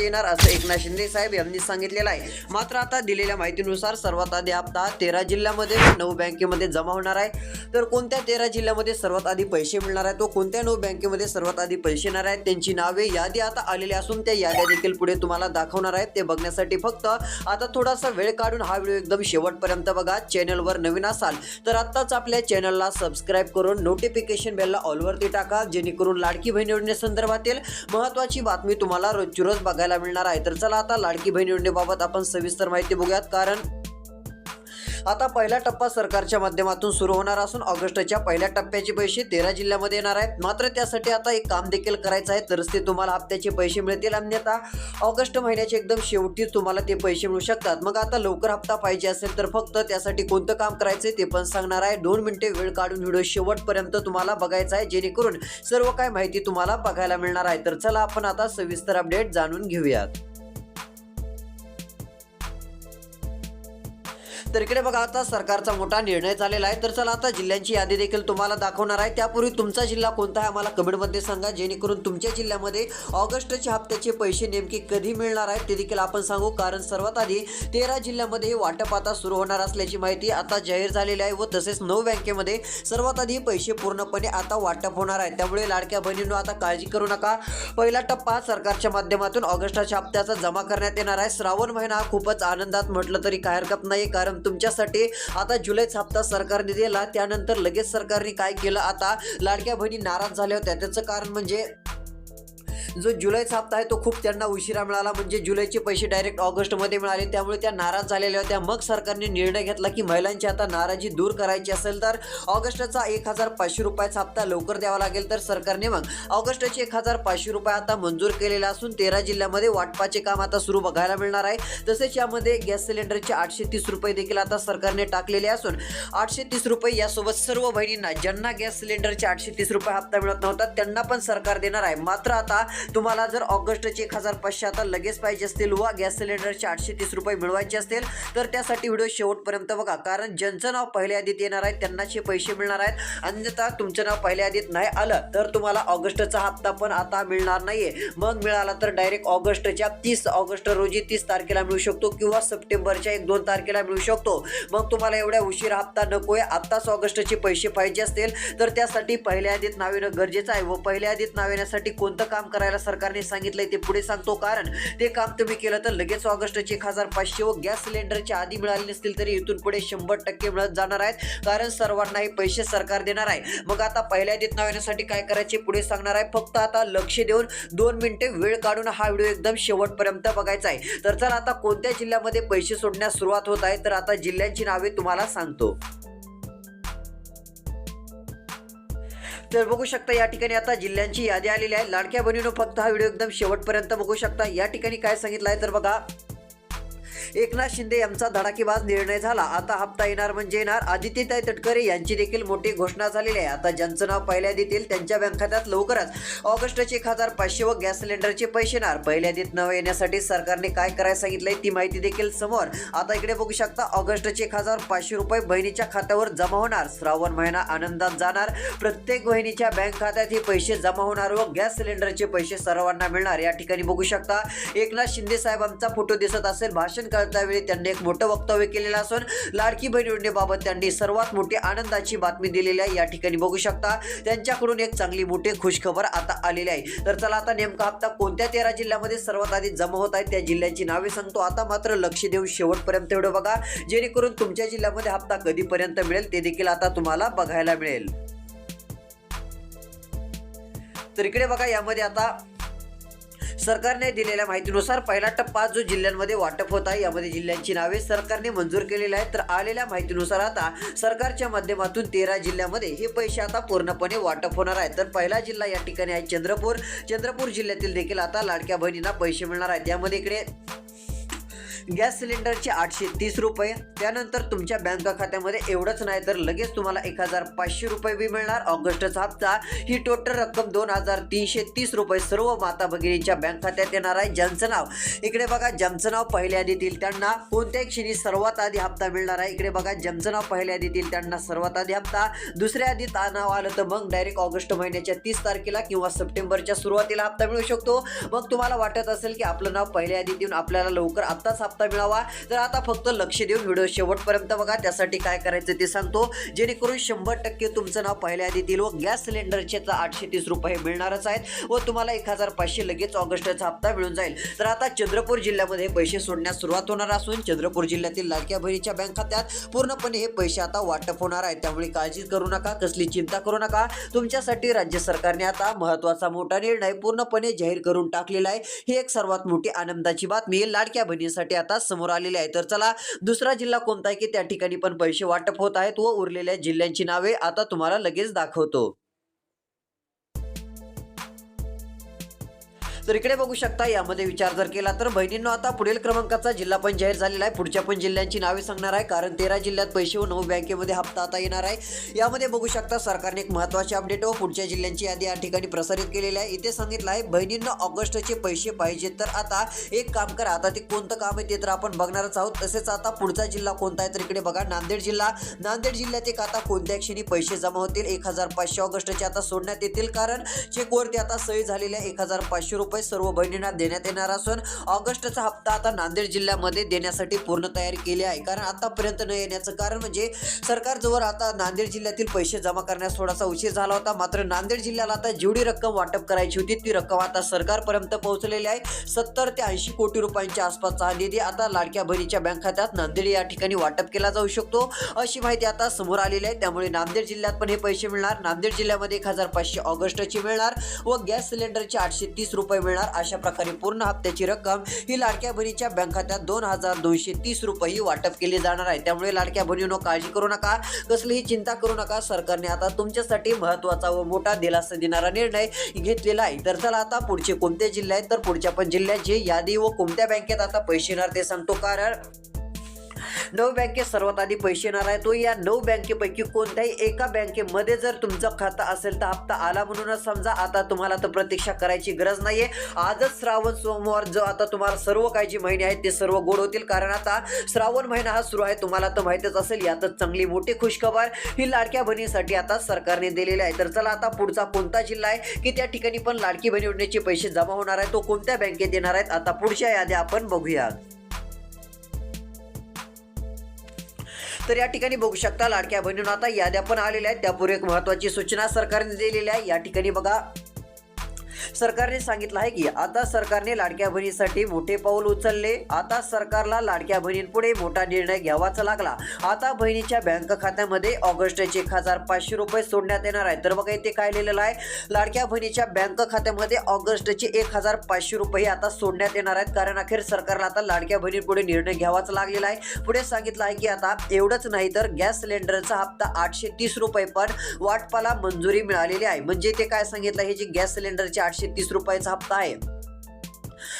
येणार असं एकनाथ शिंदे साहेब यांनी सांगितलेलं आहे. मात्र आता दिलेल्या माहितीनुसार सर्वात आधी हप्ता तेरा जिल्ह्यामध्ये नऊ बँकेमध्ये जमा होणार आहे. तर कोणत्या तेरा जिल्ह्यामध्ये सर्वात आधी पैसे मिळणार आहेत? तो कोणत्या नऊ बँकेमध्ये सर्वात आधी पैसे येणार आहेत? त्यांची नावे यादी आता आलेली असून त्या याद्या देखील पुढे तुम्हाला दाखवणार आहेत. ते बघण्यासाठी फक्त आता थोडासा वेळ काढून हा व्हिडिओ एकदम शेवटपर्यंत बघा. चॅनलवर नवीन असाल तर आत्ताच आपल्या चॅनलला सबस्क्राईब करून नोटिफिकेशन बेलला ऑलवरती टाका जेणेकरून लाडकी बहीण योजनेसंदर्भातील महत्त्वाची बातमी तुम्हाला रोजची रोज बघायला मिळणार आहे. तर चला आता लाडकी बहीण योजनेबाबत आपण सविस्तर माहिती बघूयात. कारण आता पहिला टप्पा सरकारच्या माध्यमातून सुरू होणार असून ऑगस्टच्या पहिल्या टप्प्याचे पैसे तेरा जिल्ह्यामध्ये येणार आहेत. मात्र त्यासाठी आता एक काम देखील करायचं आहे. तरच ते तुम्हाला हप्त्याचे पैसे मिळतील. अन्यथा ऑगस्ट महिन्याचे एकदम शेवटी तुम्हाला ते पैसे मिळू शकतात. मग आता लवकर हप्ता पाहिजे असेल तर फक्त त्यासाठी कोणतं काम करायचं ते पण सांगणार आहे. दोन मिनिटे वेळ काढून व्हिडिओ शेवटपर्यंत तुम्हाला बघायचा आहे. जेणेकरून सर्व काय माहिती तुम्हाला बघायला मिळणार आहे. तर चला आपण आता सविस्तर अपडेट जाणून घेऊयात. तर इकडे बघा आता सरकारचा मोठा निर्णय झालेला आहे. तर चला आता जिल्ह्यांची यादी देखील तुम्हाला दाखवणार आहे. त्यापूर्वी तुमचा जिल्हा कोणता आहे? आम्हाला कमेंटमध्ये सांगा. जेणेकरून तुमच्या जिल्ह्यामध्ये ऑगस्टच्या हप्त्याचे पैसे नेमके कधी मिळणार आहेत ते देखील आपण सांगू. कारण सर्वात आधी तेरा जिल्ह्यामध्ये हे वाटप आता सुरू होणार असल्याची माहिती आता जाहीर झालेली आहे व तसेच नऊ बँकेमध्ये सर्वात आधी पैसे पूर्णपणे आता वाटप होणार आहे त्यामुळे लाडक्या बहिणींनो आता काळजी करू नका. पहिला टप्पा सरकारच्या माध्यमातून ऑगस्टच्या हप्त्याचा जमा करण्यात येणार आहे. श्रावण महिना हा खूपच आनंदात म्हटलं तरी काय हरकत नाही कारण तुमच्यासाठी. आता जुलैचा हप्ता सरकारने दिला त्यानंतर लगेच सरकारने काय केलं? आता लाडक्या बहिणी नाराज झाल्या होत्या. त्याचं कारण म्हणजे जो जुलैचा हप्ता आहे तो खूप त्यांना उशिरा मिळाला. म्हणजे जुलैचे पैसे डायरेक्ट ऑगस्टमध्ये मिळाले. त्यामुळे त्या नाराज झालेल्या होत्या. मग सरकारने निर्णय घेतला की महिलांची आता नाराजी दूर करायची असेल तर ऑगस्टचा एक हजार पाचशे रुपयाचा हप्ता लवकर द्यावा लागेल. तर सरकारने मग ऑगस्टचे एक हजार पाचशे रुपये आता मंजूर केलेले असून तेरा जिल्ह्यामध्ये वाटपाचे काम आता सुरू बघायला मिळणार आहे. तसेच यामध्ये गॅस सिलेंडरचे आठशे तीस रुपये देखील आता सरकारने टाकलेले असून आठशे तीस रुपये यासोबत सर्व बहिणींना ज्यांना गॅस सिलेंडरचे आठशे तीस रुपये हप्ता मिळत नव्हता त्यांना पण सरकार देणार आहे. मात्र आता तुम्हाला जर ऑगस्टचे एक हजार पाचशे आता लगेच पाहिजे असतील वा गॅस सिलेंडरचे आठशे तीस रुपये मिळवायचे असतील तर त्यासाठी व्हिडिओ शेवटपर्यंत बघा. कारण ज्यांचं नाव पहिल्या यादीत येणार आहे त्यांनाचे पैसे मिळणार आहेत. अन्यथा तुमचं नाव पहिल्या यादीत नाही आलं तर तुम्हाला ऑगस्टचा हप्ता पण आता मिळणार नाहीये. मग मिळाला तर डायरेक्ट ऑगस्टच्या तीस ऑगस्ट रोजी तीस तारखेला मिळू शकतो किंवा सप्टेंबरच्या एक दोन तारखेला मिळू शकतो. मग तुम्हाला एवढ्या उशीर हप्ता नकोय आत्ताच ऑगस्टचे पैसे पाहिजे असतील तर त्यासाठी पहिल्या यादीत नाव येणं गरजेचं आहे व पहिल्या यादीत नाव येण्यासाठी कोणतं काम करायला सरकारने सांगितलंय ते पुढे सांगतो कारण ते काम तुम्ही केलं तर लगेच ऑगस्टचे एक हजार पाचशे व गॅस सिलेंडरच्या आधी मिळाले नसतील तरी इथून पुढे शंभर टक्के मिळत जाणार आहेत. कारण सर्वांना हे पैसे सरकार देणार आहे. मग आता पहिल्या देत नाव येण्यासाठी काय करायचे पुढे सांगणार आहे. फक्त आता लक्ष देऊन दोन मिनिटे वेळ काढून हा व्हिडिओ एकदम शेवटपर्यंत बघायचा आहे. तर चला आता कोणत्या जिल्ह्यामध्ये पैसे सोडण्यास सुरुवात होत आहे तर आता जिल्ह्यांची नावे तुम्हाला सांगतो. तर बघू शकता या ठिकाणी आता जिल्ह्यांची यादी आलेली आहे. लाडक्या बहिणीनं फक्त हा व्हिडिओ एकदम शेवटपर्यंत बघू शकता. या ठिकाणी काय सांगितलं आहे तर बघा एकनाथ शिंदे यांचा धडाकेबाज निर्णय झाला. आता हप्ता येणार म्हणजे येणार. आदित्यताई तटकरे यांची देखील मोठी घोषणा झालेली आहे. आता ज्यांचं नाव पहिल्या देतील त्यांच्या बँक खात्यात लवकरच ऑगस्टचे एक हजार पाचशे व गॅस सिलेंडरचे पैसे येणार. पहिल्या देत न येण्यासाठी सरकारने काय करायला सांगितलंय ती माहिती देखील समोर. आता इकडे बघू शकता ऑगस्टचे एक हजार पाचशे रुपये बहिणीच्या खात्यावर जमा होणार. श्रावण महिना आनंदात जाणार. प्रत्येक बहिणीच्या बँक खात्यात हे पैसे जमा होणार व गॅस सिलेंडरचे पैसे सर्वांना मिळणार. या ठिकाणी बघू शकता एकनाथ शिंदे साहेबांचा फोटो दिसत असेल. भाषण त्यावेळी त्यांनी एक मोठं वक्तव्य केलेलं असून लाडकी बहीण योजनेबाबत त्यांनी सर्वात मोठी आनंदाची बातमी दिलेली आहे. या ठिकाणी बघू शकता त्यांच्याकडून एक चांगली मोठी खुशखबर आता आलेली आहे. तर चला आता नेमका हप्ता कोणत्या तेरा जिल्ह्यामध्ये सर्वात आधी जमा होत आहे त्या जिल्ह्याची नावे सांगतो. आता मात्र लक्ष देऊन शेवटपर्यंत एवढं बघा. जेणेकरून तुमच्या जिल्ह्यामध्ये हप्ता कधीपर्यंत मिळेल ते देखील आता तुम्हाला बघायला मिळेल. तर इकडे बघा यामध्ये आता सरकारने दिलेल्या माहितीनुसार पहिला टप्पा जो जिल्ह्यांमध्ये वाटप होत आहे यामध्ये जिल्ह्यांची नावे सरकारने मंजूर केलेली आहेत. तर आलेल्या माहितीनुसार आता सरकारच्या माध्यमातून तेरा जिल्ह्यामध्ये हे पैसे आता पूर्णपणे वाटप होणार आहे तर पहिला जिल्हा या ठिकाणी आहे चंद्रपूर. चंद्रपूर जिल्ह्यातील देखील आता लाडक्या बहिणींना पैसे मिळणार आहेत. यामध्ये इकडे गॅस सिलेंडरचे आठशे तीस रुपये. त्यानंतर तुमच्या बँक खात्यामध्ये एवढंच नाही तर लगेच तुम्हाला एक हजार पाचशे रुपये बी मिळणार. ऑगस्टचा हप्ता ही टोटल रक्कम दोन हजार तीनशे तीस रुपये सर्व माता भगिनींच्या बँक खात्यात येणार आहे. ज्यांचं नाव? इकडे बघा ज्यांचं नाव पहिल्या आधी येईल त्यांना कोणत्याही क्षणी सर्वात आधी हप्ता मिळणार आहे. इकडे बघा ज्यांचं नाव पहिल्या आधी येईल त्यांना सर्वात आधी हप्ता. दुसऱ्या आधी नाव आलं तर मग डायरेक्ट ऑगस्ट महिन्याच्या तीस तारखेला किंवा सप्टेंबरच्या सुरुवातीला हप्ता मिळू शकतो. मग तुम्हाला वाटत असेल की आपलं नाव पहिल्या यादीत येऊन आपल्याला लवकर आत्ताच हप्ता मिळावा. तर आता फक्त लक्ष देऊन व्हिडिओ शेवटपर्यंत बघा. त्यासाठी काय करायचं ते सांगतो. जेणेकरून शंभर टक्के तुमचं नाव पहिल्या यादीत येईल व गॅस सिलेंडरचे तर आठशे तीस रुपये मिळणारच आहेत व तुम्हाला एक हजार पाचशे लगेच ऑगस्टचा हप्ता मिळून जाईल. तर आता चंद्रपूर जिल्ह्यामध्ये पैसे सोडण्यास सुरुवात होणार असून चंद्रपूर जिल्ह्यातील लाडक्या बहिणीच्या बँक खात्यात पूर्णपणे हे पैसे आता वाटप होणार आहेत. त्यामुळे काळजी करू नका कसली चिंता करू नका. तुमच्यासाठी राज्य सरकारने आता महत्त्वाचा मोठा निर्णय पूर्णपणे जाहीर करून टाकलेला आहे. ही एक सर्वात मोठी आनंदाची बातमी लाडक्या बहिणीसाठी आता समोर आलेले आहे तर चला दुसरा जिल्हा कोणता आहे की त्या ठिकाणी पण पैसे वाटप होत आहेत व उरलेल्या जिल्ह्यांची नावे आता तुम्हाला लगेच दाखवतो. तर इकडे बघू शकता यामध्ये विचार जर केला तर बहिणींनो आता पुढील क्रमांकाचा जिल्हा पण जाहीर झालेला आहे. पुढच्या पण जिल्ह्यांची नावे सांगणार आहे कारण तेरा जिल्ह्यात पैसे व नऊ बँकेमध्ये हप्ता आता येणार आहे. यामध्ये बघू शकता सरकारने एक महत्त्वाचे अपडेट व पुढच्या जिल्ह्यांची यादी या ठिकाणी प्रसारित केलेली आहे. इथे सांगितलं आहे बहिणींना ऑगस्टचे पैसे पाहिजे तर आता एक काम करा आता ते कोणतं काम आहे ते तर आपण बघणारच आहोत. तसेच आता पुढचा जिल्हा कोणता आहे तर इकडे बघा नांदेड जिल्हा. नांदेड जिल्ह्यात एक आता कोणत्या क्षणी पैसे जमा होतील एक हजार पाचशे ऑगस्टचे आता सोडण्यात येतील कारण चेकवरती आता सही झालेल्या एक हजार पाचशे रुपये. रुपये सर्व बहिणींना देण्यात येणार असून ऑगस्टचा हप्ता आता नांदेड जिल्ह्यामध्ये देण्यासाठी पूर्ण तयारी केली आहे. कारण आतापर्यंत न येण्याचं कारण म्हणजे सरकारजवळ आता नांदेड जिल्ह्यातील पैसे जमा करण्यास थोडासा उशीर झाला होता. मात्र नांदेड जिल्ह्याला आता जेवढी रक्कम वाटप करायची होती ती रक्कम आता सरकारपर्यंत पोहोचलेली आहे. सत्तर ते ऐंशी कोटी रुपयांच्या आसपासचा हा निधी आता लाडक्या बहिणीच्या बँक खात्यात नांदेड या ठिकाणी वाटप केला जाऊ शकतो अशी माहिती आता समोर आलेली आहे. त्यामुळे नांदेड जिल्ह्यात पण हे पैसे मिळणार. नांदेड जिल्ह्यामध्ये एक हजार पाचशे ऑगस्टची मिळणार व गॅस सिलेंडरचे आठशे तीस रुपये मिळणार. अशा प्रकारे पूर्ण हप्त्याची रक्कम ही लाडक्या बहिणीच्या बँक खात्यात दोन हजार दोनशे तीस रुपये वाटप केली जाणार आहे. त्यामुळे लाडक्या बहिणीनो काळजी करू नका. कसलीही चिंता करू नका. सरकारने आता तुमच्यासाठी महत्त्वाचा व मोठा दिलासा देणारा निर्णय घेतलेला आहे. तर चला आता पुढचे कोणते जिल्हे आहेत? तर पुढच्या पण जिल्ह्याची यादी व कोणत्या बँकेत आता पैसे येणार ते सांगतो. कारण नऊ बँकेत सर्वात आधी पैसे येणार आहे तो या नऊ बँकेपैकी कोणत्याही एका बँकेमध्ये जर तुमचं खातं असेल तर हप्ता आला म्हणूनच समजा. आता तुम्हाला तर प्रतीक्षा करायची गरज नाहीये. आजच श्रावण सोमवार जो आता तुम्हाला सर्व काही जे महिने आहेत ते सर्व गोड होतील. कारण आता श्रावण महिना हा सुरू आहे. तुम्हाला तर माहितच असेल यातच चांगली मोठी खुशखबर ही लाडक्या बहिणीसाठी आता सरकारने दिलेली आहे. तर चला आता पुढचा कोणता जिल्हा आहे? की त्या ठिकाणी पण लाडकी बहिणी योजनेचे पैसे जमा होणार आहे तो कोणत्या बँकेत येणार आहेत? आता पुढच्या याद्या आपण बघूया तर या ठिकाणी बघू शकता लाडक्या बहिणींना आता याद्या पण आलेल्या आहेत. त्यापूर्वी एक महत्वाची सूचना सरकारने दिलेली आहे. या ठिकाणी बघा सरकारने सांगितलं आहे की आता सरकारने लाडक्या बहिणीसाठी मोठे पाऊल उचलले. आता सरकारला लाडक्या बहिणींपुढे मोठा निर्णय घ्यावाच लागला. आता बहिणीच्या बँक खात्यामध्ये ऑगस्टचे एक हजार पाचशे रुपये सोडण्यात येणार आहे तर बघा इथे काय लिहिलेलं आहे? लाडक्या बहिणीच्या बँक खात्यामध्ये ऑगस्टचे एक हजार पाचशे रुपये आता सोडण्यात येणार आहेत. कारण अखेर सरकारला आता लाडक्या बहिणींपुढे निर्णय घ्यावाच लागलेला आहे. पुढे सांगितलं आहे की आता एवढंच नाही तर गॅस सिलेंडरचा हप्ता आठशे तीस रुपये पण वाटपाला मंजुरी मिळालेली आहे. म्हणजे ते काय सांगितलं हे जे गॅस सिलेंडरचे आठशे तीस रुपयाचा हप्ता आहे.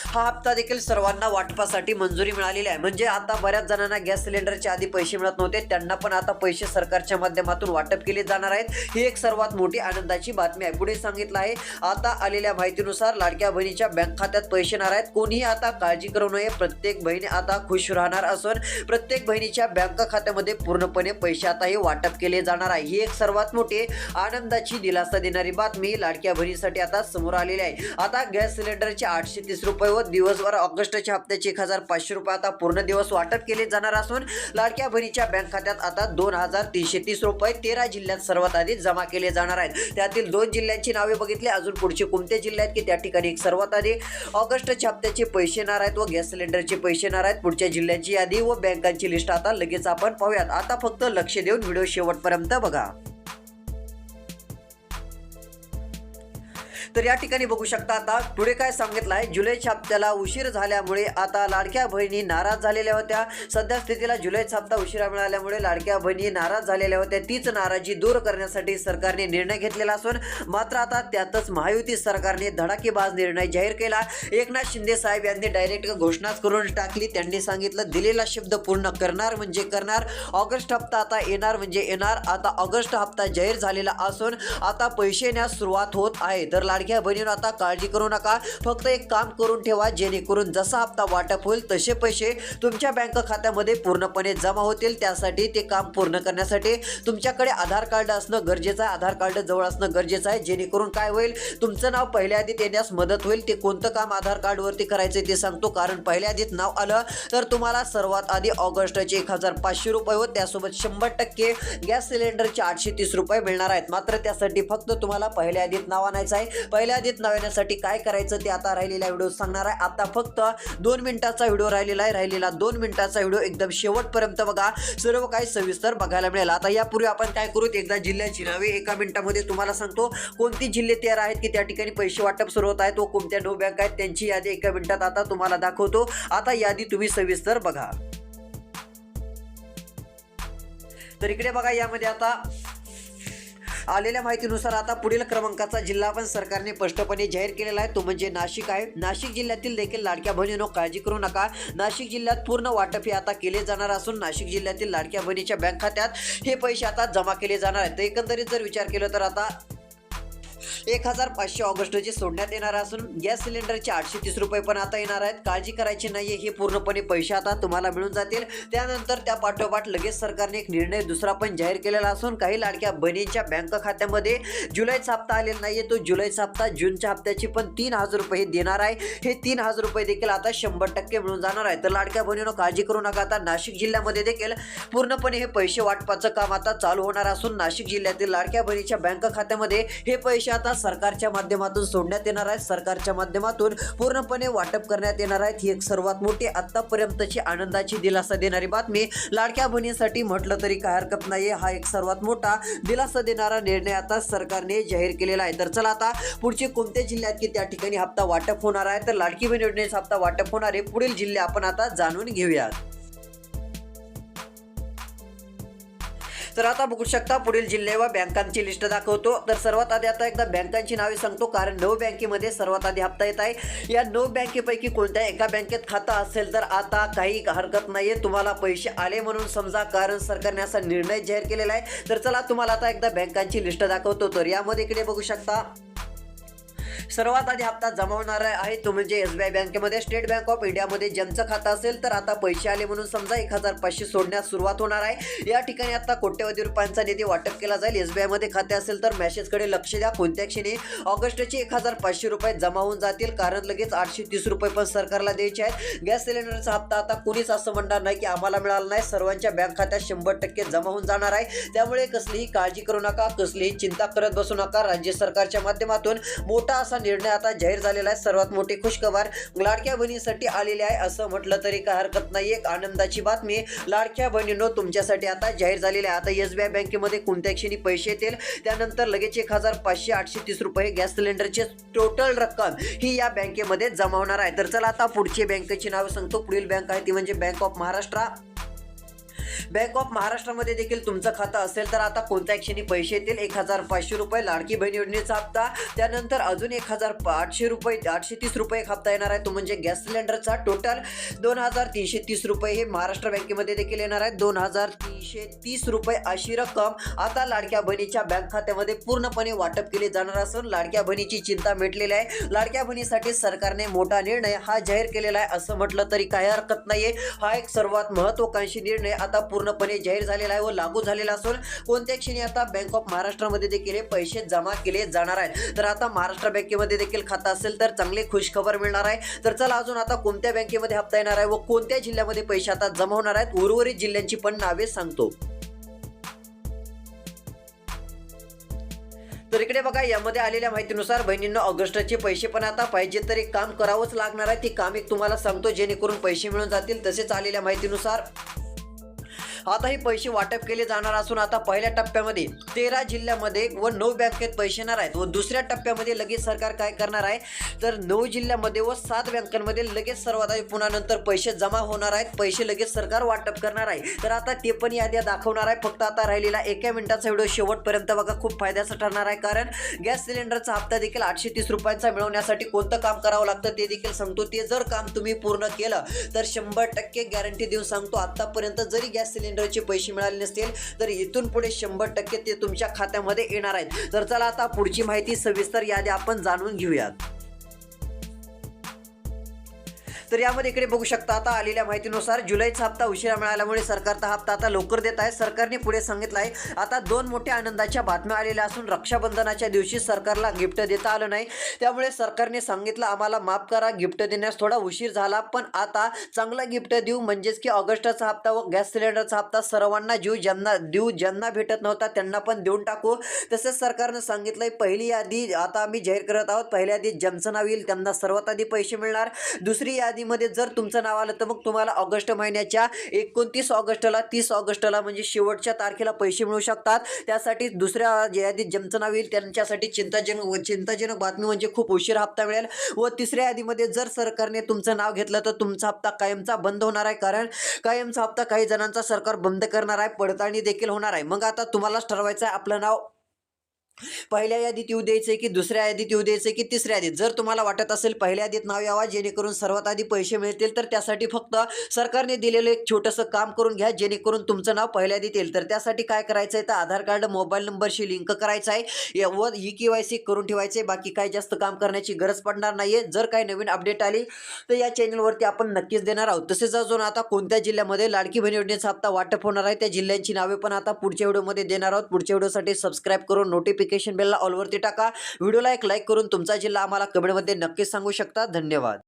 हा हप्ता देखील सर्वांना वाटपासाठी मंजुरी मिळालेली आहे. म्हणजे आता बऱ्याच जणांना गॅस सिलेंडरचे आधी पैसे मिळत नव्हते. त्यांना पण आता पैसे सरकारच्या माध्यमातून वाटप केले जाणार आहेत. ही एक सर्वात मोठी आनंदाची बातमी आहे. पुढे सांगितलं आहे आता आलेल्या माहितीनुसार लाडक्या बहिणीच्या बँक खात्यात पैसे येणार आहेत. कोणीही आता काळजी करू नये. प्रत्येक बहिणी आता खुश राहणार असून. प्रत्येक बहिणीच्या बँक खात्यामध्ये पूर्णपणे पैसे आता हे वाटप केले जाणार आहे. ही एक सर्वात मोठी आनंदाची दिलासा देणारी बातमी लाडक्या बहिणीसाठी आता समोर आलेली आहे. आता गॅस सिलेंडरचे आठशे तीस रुपये व दिवसभर ऑगस्टच्या हप्त्याचे एक हजार पाचशे रुपये आता पूर्ण दिवस वाटप केले जाणार असून लाडक्या बहिणीच्या बँक खात्यात आता दोन हजार तीनशे तीस रुपये तेरा जिल्ह्यात सर्वात आधी जमा केले जाणार आहेत. त्यातील दोन जिल्ह्यांची नावे बघितली. अजून पुढचे कोणते जिल्हे आहेत की त्या ठिकाणी एक सर्वात आधी ऑगस्टच्या हप्त्याचे पैसे येणार आहेत व गॅस सिलेंडरचे पैसे येणार आहेत. पुढच्या जिल्ह्यांची यादी व बँकांची लिस्ट आता लगेच आपण पाहूयात. आता फक्त लक्ष देऊन व्हिडिओ शेवटपर्यंत बघा. तर या ठिकाणी बघू शकता आता पुढे काय सांगितलं आहे जुलै छाप्त्याला उशीर झाल्यामुळे आता लाडक्या बहिणी नाराज झालेल्या होत्या. सध्या स्थितीला जुलै छापता उशिरा मिळाल्यामुळे लाडक्या बहिणी नाराज झालेल्या होत्या. तीच नाराजी दूर करण्यासाठी सरकारने निर्णय घेतलेला असून मात्र आता त्यातच महायुती सरकारने धडाकेबाज निर्णय जाहीर केला. एकनाथ शिंदे साहेब यांनी डायरेक्ट घोषणाच करून टाकली. त्यांनी सांगितलं दिलेला शब्द पूर्ण करणार म्हणजे करणार. ऑगस्ट हप्ता आता येणार म्हणजे येणार. आता ऑगस्ट हप्ता जाहीर झालेला असून आता पैसे येण्यास सुरुवात होत आहे. तर लाडक्या बहिणीनं आता काळजी करू नका. फक्त एक काम करून ठेवा जेणेकरून जसा हप्ता वाटप होईल तसे पैसे तुमच्या बँक खात्यामध्ये पूर्णपणे जमा होतील. त्यासाठी ते काम पूर्ण करण्यासाठी तुमच्याकडे आधार कार्ड असणं गरजेचं आहे. आधार कार्ड जवळ असणं गरजेचं आहे. जेणेकरून काय होईल तुमचं नाव पहिल्या आधीत येण्यास मदत होईल. ते कोणतं काम आधार कार्डवरती करायचं ते सांगतो. कारण पहिल्या आधीत नाव आलं तर तुम्हाला सर्वात आधी ऑगस्टचे एक हजार पाचशे रुपये व त्यासोबत शंभर टक्के गॅस सिलेंडरचे आठशे तीस रुपये मिळणार आहेत. मात्र त्यासाठी फक्त तुम्हाला पहिल्या आधीत नाव आणायचं आहे. पहिल्या आधीत नाव काय करायचं ते आता राहिलेला व्हिडिओ सांगणार आहे. आता फक्त दोन मिनिटाचा व्हिडिओ राहिलेला आहे. राहिलेला दोन मिनिटाचा व्हिडिओ एकदम शेवटपर्यंत बघा. सर्व काही सविस्तर बघायला मिळेल. आता यापूर्वी आपण काय करू? एकदा जिल्ह्याची नावे एका मिनिटामध्ये तुम्हाला सांगतो. कोणती जिल्हे तयार आहेत की त्या ठिकाणी पैसे वाटप सुरू होत आहेत? व कोणत्या नो बँक आहेत? त्यांची यादी एका मिनिटात आता तुम्हाला दाखवतो. आता यादी तुम्ही सविस्तर बघा. तर इकडे बघा यामध्ये आता आलेल्या माहितीनुसार आता पुढील क्रमांकाचा जिल्हा पण सरकारने स्पष्टपणे जाहीर केलेला आहे. तो म्हणजे नाशिक आहे. नाशिक जिल्ह्यातील देखील लाडक्या बहिणीनो काळजी करू नका. नाशिक जिल्ह्यात पूर्ण वाटप हे आता केले जाणार असून नाशिक जिल्ह्यातील लाडक्या बहिणीच्या बँक खात्यात हे पैसे आता जमा केले जाणार आहेत. तर एकंदरीत जर विचार केला तर आता एक हजार पाचशे ऑगस्टचे सोडण्यात येणार असून गॅस सिलेंडरचे आठशे तीस रुपये पण आता येणार आहेत. काळजी करायची नाही हे पूर्णपणे पैसे आता तुम्हाला मिळून जातील. त्यानंतर त्या पाठोपाठ लगेच सरकारने एक निर्णय दुसरा पण जाहीर केलेला असून काही लाडक्या बहिणींच्या बँक खात्यामध्ये जुलैचा हप्ता आलेला नाहीये. तो जुलैचा हप्ता जूनच्या हप्त्याची पण तीन हजार रुपये देणार आहे. हे तीन हजार रुपये देखील आता शंभर टक्के मिळून जाणार आहे तर लाडक्या बहिणीनं काळजी करू नका आता. नाशिक जिल्ह्यामध्ये देखील पूर्णपणे हे पैसे वाटपाचं काम आता चालू होणार असून नाशिक जिल्ह्यातील लाडक्या बहिणीच्या बँक खात्यामध्ये हे पैसे आता सरकारच्या माध्यमातून सोडण्यात येणार आहेत. सरकारच्या माध्यमातून पूर्णपणे वाटप करण्यात येणार आहेत. ही एक सर्वात मोठी आतापर्यंतची आनंदाची दिलासा देणारी बातमी. लाडक्या बहिणीसाठी म्हटलं तरी काय हरकत नाही हा एक सर्वात मोठा दिलासा देणारा निर्णय आता सरकारने जाहीर केलेला आहे. तर चला आता पुढचे कोणत्या जिल्ह्यात की त्या ठिकाणी हप्ता वाटप होणार आहे? तर लाडकी बहीण योजनेचा हप्ता वाटप होणार आहे. पुढील जिल्हे आपण आता जाणून घेऊयात. तर आता बघू शकता पुढील जिल्हे व बँकांची लिस्ट दाखवतो. तर सर्वात आधी आता एकदा बँकांची नावे सांगतो कारण नऊ बँकेमध्ये सर्वात आधी हप्ता येत आहे. या नऊ बँकेपैकी कोणत्या एका बँकेत खातं असेल तर आता काही हरकत नाहीये. तुम्हाला पैसे आले म्हणून समजा कारण सरकारने असा निर्णय जाहीर केलेला आहे. तर चला तुम्हाला आता एकदा बँकांची लिस्ट दाखवतो. तर यामध्ये इकडे बघू शकता. सर्वात आधी हप्ता जमा होणार आहे. तो म्हणजे एस बी आय बँकेमध्ये स्टेट बँक ऑफ इंडियामध्ये ज्यांचं खातं असेल तर आता पैसे आले म्हणून समजा एक हजार पाचशे सोडण्यास सुरुवात होणार आहे. या ठिकाणी आता कोट्यवधी रुपयांचा निधी वाटप केला जाईल. एस बी आयमध्ये खाते असेल तर मॅसेजकडे लक्ष द्या. कोणत्या क्षणी ऑगस्टचे एक हजार पाचशे रुपये जमा होऊन जातील. कारण लगेच आठशे तीस रुपये पण सरकारला द्यायचे आहेत. गॅस सिलेंडरचा हप्ता आता कुणीच असं म्हणणार नाही की आम्हाला मिळाला नाही. सर्वांच्या बँक खात्यात शंभर टक्के जमा होऊन जाणार आहे. त्यामुळे कसलीही काळजी करू नका. कसलीही चिंता करत बसू नका. राज्य सरकारच्या माध्यमातून मोठा असा निर्णय आता जाहीर झालेला आहे. सर्वात मोठी खुशखबर लाडक्या बहिणीसाठी आलेली आहे असं म्हटलं तरी काय हरकत नाही. एक आनंदाची बातमी लाडक्या बहिणींनो तुमच्यासाठी आता जाहीर झालेली आहे. आता एस बी आय बँकेमध्ये कोणत्या क्षणी पैसे येतील? त्यानंतर लगेच एक हजार पाचशे आठशे तीस रुपये गॅस सिलेंडरचे टोटल रक्कम ही या बँकेमध्ये जमा होणार आहे. तर चला आता पुढची बँकेची नावं सांगतो. पुढील बँक आहे ती म्हणजे Bank of Maharashtra Bank of महाराष्ट्रामध्ये देखील तुमचं खातं असेल तर आता कोणत्या क्षणी पैसे येतील? एक हजार पाचशे रुपये लाडकी बहीण योजनेचा हप्ता. त्यानंतर अजून एक हजार आठशे रुपये आठशे तीस रुपये एक हप्ता येणार आहे. तो म्हणजे गॅस सिलेंडरचा टोटल दोन हजार तीनशे तीस रुपये हे महाराष्ट्र बँकेमध्ये देखील येणार आहे. दोन हजार तीनशे तीस रुपये अशी रक्कम आता लाडक्या बहिणीच्या बँक खात्यामध्ये पूर्णपणे वाटप केले जाणार असून लाडक्या बहिणीची चिंता मिटलेली आहे. लाडक्या बहिणीसाठी सरकारने मोठा निर्णय हा जाहीर केलेला आहे. असं म्हटलं तरी काही हरकत नाहीये. हा एक सर्वात महत्वाकांक्षी निर्णय. आता पूर्णपणे जाहीर झालेला आहे व लागू झालेला असून कोणत्या क्षणी आता बँक ऑफ महाराष्ट्रामध्ये देखील हे पैसे जमा केले जाणार आहेत. तर आता महाराष्ट्र बँकेमध्ये देखील खातं असेल तर चांगली खुशखबर मिळणार आहे. तर चला अजून आता कोणत्या बँकेमध्ये हप्ता येणार आहे व कोणत्या जिल्ह्यामध्ये पैसे आता जमा होणार आहेत उर्वरित जिल्ह्यांची पण नावे सांगतो. तर इकडे बघा यामध्ये आलेल्या माहितीनुसार बहिणींना ऑगस्टचे पैसे पण आता पाहिजे तर एक काम करावंच लागणार आहे. ते काम एक तुम्हाला सांगतो जेणेकरून पैसे मिळून जातील तसेच आलेल्या माहितीनुसार. आता हे पैसे वाटप केले जाणार असून आता पहिल्या टप्प्यामध्ये तेरा जिल्ह्यामध्ये व नऊ बँकेत पैसे येणार आहेत. व दुसऱ्या टप्प्यामध्ये लगेच सरकार काय करणार आहे? तर नऊ जिल्ह्यामध्ये व सात बँकांमध्ये लगेच सर्वात आधी पुन्हा नंतर पैसे जमा होणार आहेत. पैसे लगेच सरकार वाटप करणार आहे. तर आता ते पण याद्या दाखवणार आहे. फक्त आता राहिलेला एका मिनिटाचा व्हिडिओ शेवटपर्यंत बघा. खूप फायद्याचा ठरणार आहे. कारण गॅस सिलेंडरचा हप्ता देखील आठशे तीस रुपयांचा मिळवण्यासाठी कोणतं काम करावं लागतं ते देखील सांगतो. ते जर काम तुम्ही पूर्ण केलं तर शंभर टक्के गॅरंटी देऊन सांगतो. आतापर्यंत जरी गॅस सिलेंडर सिलेंडरचे पैसे मिळाले नसतील तर इथून पुढे शंभर टक्के ते तुमच्या खात्यामध्ये येणार आहेत. तर चला आता पुढची माहिती सविस्तर यादी आपण जाणून घेऊयात. तर यामध्ये इकडे बघू शकता आता आलेल्या माहितीनुसार जुलैचा हप्ता उशिरा मिळाल्यामुळे सरकारचा हप्ता आता लवकर देत आहे. सरकारने पुढे सांगितलं आहे आता दोन मोठ्या आनंदाच्या बातम्या आलेल्या असून रक्षाबंधनाच्या दिवशी सरकारला गिफ्ट देता आलं नाही. त्यामुळे सरकारने सांगितलं आम्हाला माफ करा गिफ्ट देण्यास थोडा उशीर झाला पण आता चांगला गिफ्ट देऊ म्हणजेच की ऑगस्टचा हप्ता व गॅस सिलेंडरचा हप्ता सर्वांना जीव ज्यांना देऊ ज्यांना भेटत नव्हता त्यांना पण देऊन टाकू. तसेच सरकारनं सांगितलंय पहिली यादी आता आम्ही जाहीर करत आहोत पहिल्या यादीत ज्यांचं नाव येईल त्यांना सर्वात आधी पैसे मिळणार. दुसरी यादी यादीमध्ये जर तुमचं नाव आलं तर मग तुम्हाला ऑगस्ट महिन्याच्या एकोणतीस ऑगस्टला तीस ऑगस्टला म्हणजे शेवटच्या तारखेला पैसे मिळू शकतात. त्यासाठी दुसऱ्या यादीत ज्यांचं नाव येईल त्यांच्यासाठी चिंताजनक चिंताजनक बातमी म्हणजे खूप उशीर हप्ता मिळेल. व तिसऱ्या यादीमध्ये जर सरकारने तुमचं नाव घेतलं तर तुमचा हप्ता कायमचा बंद होणार आहे. कारण कायमचा हप्ता काही जणांचा सरकार बंद करणार आहे. पडताळणी देखील होणार आहे. मग आता तुम्हालाच ठरवायचं आहे आपलं नाव पहिल्या यादीत येऊ द्यायचं की दुसऱ्या यादीत येऊ द्यायचं की तिसऱ्या यादीत? जर तुम्हाला वाटत असेल पहिल्या यादीत नाव यावा जेणेकरून सर्वात आधी पैसे मिळतील तर त्यासाठी फक्त सरकारने दिलेलं एक छोटंसं काम करून घ्या जेणेकरून तुमचं नाव पहिल्या यादीत येईल. तर त्यासाठी काय करायचं आहे तर आधार कार्ड मोबाईल नंबरशी लिंक करायचं आहे व ही के वाय सी करून ठेवायचं आहे बाकी काही जास्त काम करण्याची गरज पडणार नाही आहे जर काही नवीन अपडेट आली तर या चॅनलवरती आपण नक्कीच देणार आहोत. तसेच अजून आता कोणत्या जिल्ह्यामध्ये लाडकी बहीण योजनेचा हप्ता वाटप होणार आहे त्या जिल्ह्यांची नावे पण आता पुढच्या व्हिडिओमध्ये देणार आहोत. पुढच्या व्हिडिओसाठी सबस्क्राईब करून नोटिफिकेशन बेलला ऑलवरती टाका. व्हिडिओला एक लाईक करून तुमचा जिल्हा आम्हाला कमेंटमध्ये नक्कीच सांगू शकता. धन्यवाद.